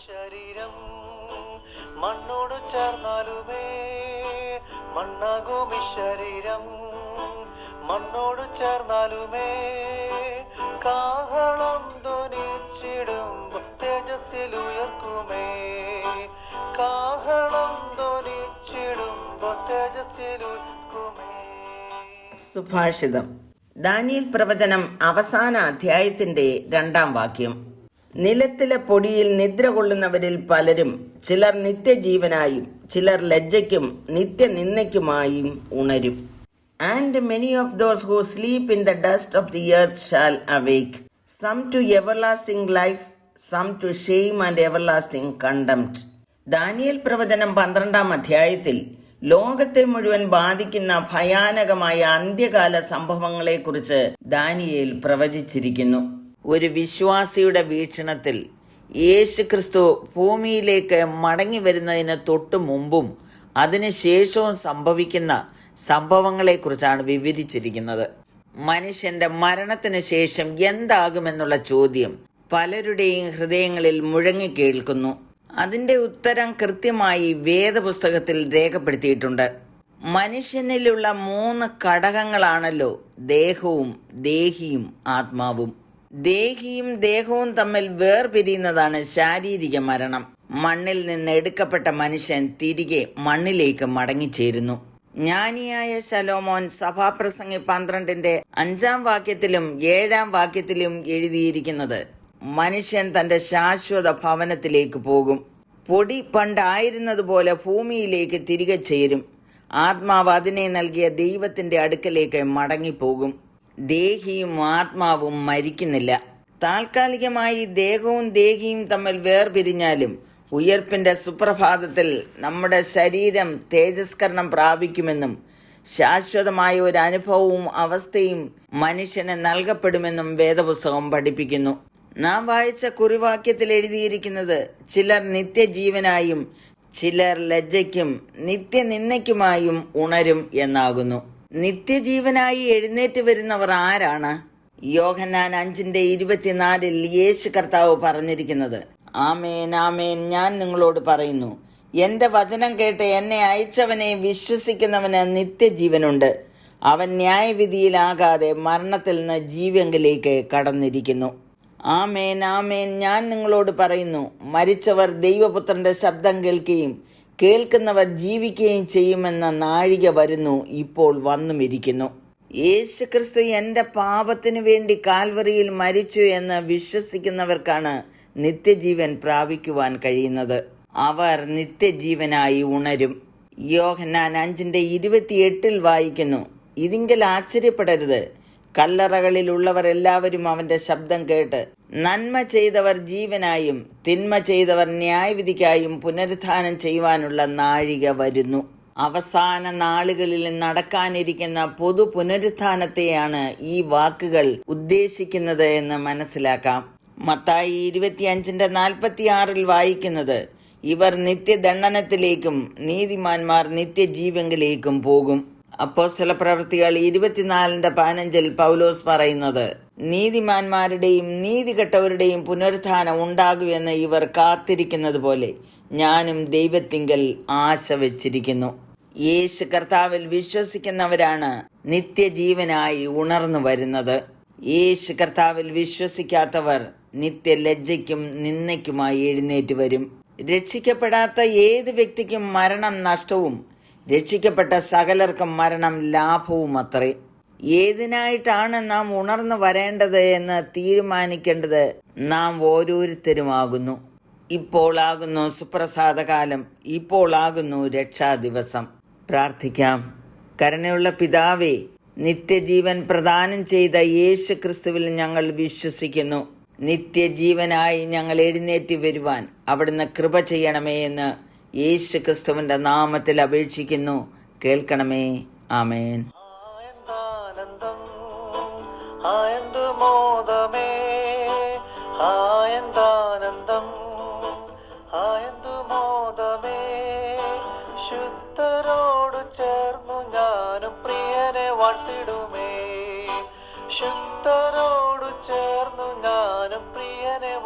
ശരീരം. മണ്ണോട് ചേർന്നാലുമേ മണ്ണാകും ഈ ശരീരം. മണ്ണോട് ചേർന്നാലുമേ കാഹളം ധ്വനിച്ചിടും തേജസ്സിൽ ഉയർക്കുമേ കാഹളം ധ്വനിച്ചിടുമ്പോ തേജസ്സിൽ ഉയർക്കുമേ സുഭാഷിതം. ദാനിയൽ പ്രവചനം അവസാന അധ്യായത്തിന്റെ രണ്ടാം വാക്യം. നിലത്തിലെ പൊടിയിൽ നിദ്ര കൊള്ളുന്നവരിൽ പലരും ചിലർ നിത്യജീവനായും ചിലർ ലജ്ജയ്ക്കും നിത്യനിന്ദയ്ക്കുമായും ഉണരും. And many of those who sleep in the dust of the earth shall awake some to everlasting life some to shame and everlasting contempt Daniel പ്രവചനം പന്ത്രണ്ടാം അധ്യായത്തിൽ ലോകത്തെ മുഴുവൻ ബാധിക്കുന്ന ഭയാനകമായ അന്ത്യകാല സംഭവങ്ങളെക്കുറിച്ച് ദാനിയേൽ പ്രവചിച്ചിരിക്കുന്നു. ഒരു വിശ്വാസിയുടെ വീക്ഷണത്തിൽ യേശു ക്രിസ്തു ഭൂമിയിലേക്ക് മടങ്ങി വരുന്നതിന് തൊട്ടു മുമ്പും അതിനുശേഷവും സംഭവിക്കുന്ന സംഭവങ്ങളെക്കുറിച്ചാണ് വിവരിച്ചിരിക്കുന്നത്. മനുഷ്യന്റെ മരണത്തിന് ശേഷം എന്താകുമെന്നുള്ള ചോദ്യം പലരുടെയും ഹൃദയങ്ങളിൽ മുഴങ്ങി കേൾക്കുന്നു. അതിന്റെ ഉത്തരം കൃത്യമായി വേദപുസ്തകത്തിൽ രേഖപ്പെടുത്തിയിട്ടുണ്ട്. മനുഷ്യനിലുള്ള മൂന്ന് ഘടകങ്ങളാണല്ലോ ദേഹവും ദേഹിയും ആത്മാവും. ദേഹിയും ദേഹവും തമ്മിൽ വേർപിരിയുന്നതാണ് ശാരീരിക മരണം. മണ്ണിൽ നിന്ന് എടുക്കപ്പെട്ട മനുഷ്യൻ തിരികെ മണ്ണിലേക്ക് മടങ്ങിച്ചേരുന്നു. ജ്ഞാനിയായ ശലോമോൻ സഭാപ്രസംഗി പന്ത്രണ്ടിന്റെ അഞ്ചാം വാക്യത്തിലും ഏഴാം വാക്യത്തിലും എഴുതിയിരിക്കുന്നത് മനുഷ്യൻ തന്റെ ശാശ്വത ഭവനത്തിലേക്ക് പോകും. പൊടി പണ്ടായിരുന്നതുപോലെ ഭൂമിയിലേക്ക് തിരികെ ചേരും. ആത്മാവ് അതിനെ നൽകിയ ദൈവത്തിന്റെ അടുക്കലേക്ക് മടങ്ങിപ്പോകും. ദേഹിയും ആത്മാവും മരിക്കുന്നില്ല. താൽക്കാലികമായി ദേഹവും ദേഹിയും തമ്മിൽ വേർപിരിഞ്ഞാലും ഉയർപ്പിന്റെ സുപ്രഭാതത്തിൽ നമ്മുടെ ശരീരം തേജസ്കരണം പ്രാപിക്കുമെന്നും ശാശ്വതമായ ഒരു അനുഭവവും അവസ്ഥയും മനുഷ്യന് നൽകപ്പെടുമെന്നും വേദപുസ്തകം പഠിപ്പിക്കുന്നു. നാം വായിച്ച കുറിവാക്യത്തിൽ എഴുതിയിരിക്കുന്നത് ചിലർ നിത്യജീവനായും ചിലർ ലജ്ജയ്ക്കും നിത്യനിന്ദയ്ക്കുമായും ഉണരും എന്നാകുന്നു. നിത്യജീവനായി എഴുന്നേറ്റ് വരുന്നവർ ആരാണ്? യോഹന്നാൻ അഞ്ചിന്റെ ഇരുപത്തിനാലിൽ യേശു കർത്താവ് പറഞ്ഞിരിക്കുന്നത്. ആമേൻ ആമേൻ. ഞാൻ നിങ്ങളോട് പറയുന്നു എന്റെ വചനം കേട്ട് എന്നെ അയച്ചവനെ വിശ്വസിക്കുന്നവന് നിത്യജീവനുണ്ട്. അവൻ ന്യായവിധിയിലാകാതെ മരണത്തിൽ നിന്ന് ജീവങ്കിലേക്ക് കടന്നിരിക്കുന്നു. ആമേൻ ആമേൻ. ഞാൻ നിങ്ങളോട് പറയുന്നു മരിച്ചവർ ദൈവപുത്രന്റെ ശബ്ദം കേൾക്കുകയും കേൾക്കുന്നവർ ജീവിക്കുകയും ചെയ്യുമെന്ന നാഴിക വരുന്നു ഇപ്പോൾ വന്നുമിരിക്കുന്നു. യേശുക്രിസ്തു എന്റെ പാപത്തിനു വേണ്ടി കാൽവറിയിൽ മരിച്ചു എന്ന് വിശ്വസിക്കുന്നവർക്കാണ് നിത്യജീവൻ പ്രാപിക്കുവാൻ കഴിയുന്നത്. അവർ നിത്യജീവനായി ഉണരും. യോഹന്നാൻ അഞ്ചിന്റെ ഇരുപത്തിയെട്ടിൽ വായിക്കുന്നു ഇതിങ്കൽ ആശ്ചര്യപ്പെടരുത്. കല്ലറകളിലുള്ളവർ എല്ലാവരും അവന്റെ ശബ്ദം കേട്ട് നന്മ ചെയ്തവർ ജീവനായും തിന്മ ചെയ്തവർ ന്യായവിധിക്കായും പുനരുദ്ധാനം ചെയ്യുവാനുള്ള നാഴിക വരുന്നു. അവസാന നാളുകളിൽ നടക്കാനിരിക്കുന്ന പൊതു പുനരുത്ഥാനത്തെയാണ് ഈ വാക്കുകൾ ഉദ്ദേശിക്കുന്നത് എന്ന് മനസ്സിലാക്കാം. മത്തായി ഇരുപത്തിയഞ്ചിന്റെ നാൽപ്പത്തിയാറിൽ വായിക്കുന്നത് ഇവർ നിത്യദണ്ഡനത്തിലേക്കും നീതിമാന്മാർ നിത്യജീവങ്കിലേക്കും പോകും. അപ്പോസ്തല പ്രവൃത്തികൾ ഇരുപത്തിനാലിന്റെ പതിനഞ്ചിൽ പൗലോസ് പറയുന്നത് നീതിമാന്മാരുടെയും നീതികെട്ടവരുടെയും പുനരുത്ഥാനം ഉണ്ടാകുമെന്ന് ഇവർ കാത്തിരിക്കുന്നത് പോലെ ഞാനും ദൈവത്തിങ്കൽ ആശ വച്ചിരിക്കുന്നു. യേശു കർത്താവിൽ വിശ്വസിക്കുന്നവരാണ് നിത്യജീവനായി ഉണർന്നു വരുന്നത്. യേശു കർത്താവിൽ വിശ്വസിക്കാത്തവർ നിത്യലജ്ജയ്ക്കും നിന്ദയ്ക്കുമായി എഴുന്നേറ്റ് വരും. രക്ഷിക്കപ്പെടാത്ത ഏത് വ്യക്തിക്കും മരണം നഷ്ടവും രക്ഷിക്കപ്പെട്ട സകലർക്കും മരണം ലാഭവും അത്രേ ഏതിനായിട്ടാണ് നാം ഉണർന്നു വരേണ്ടത് എന്ന് തീരുമാനിക്കേണ്ടത് നാം ഓരോരുത്തരുമാകുന്നു. ഇപ്പോളാകുന്നു സുപ്രസാദകാലം ഇപ്പോളാകുന്നു രക്ഷാദിവസം. പ്രാർത്ഥിക്കാം. കരുണയുള്ള പിതാവേ നിത്യജീവൻ പ്രദാനം ചെയ്ത യേശു ക്രിസ്തുവിൽ ഞങ്ങൾ വിശ്വസിക്കുന്നു. നിത്യജീവനായി ഞങ്ങൾ എഴുന്നേറ്റ് വരുവാൻ അവിടുന്ന് കൃപ ചെയ്യണമേ എന്ന് യേശു ക്രിസ്തുവിന്റെ നാമത്തിൽ അപേക്ഷിക്കുന്നു. കേൾക്കണമേ. ആമേൻ. ോട് ചേർന്നു ഞാനും പ്രിയനെ വാഴ്ത്തിടുമേ. ചേർന്നു പ്രിയനെ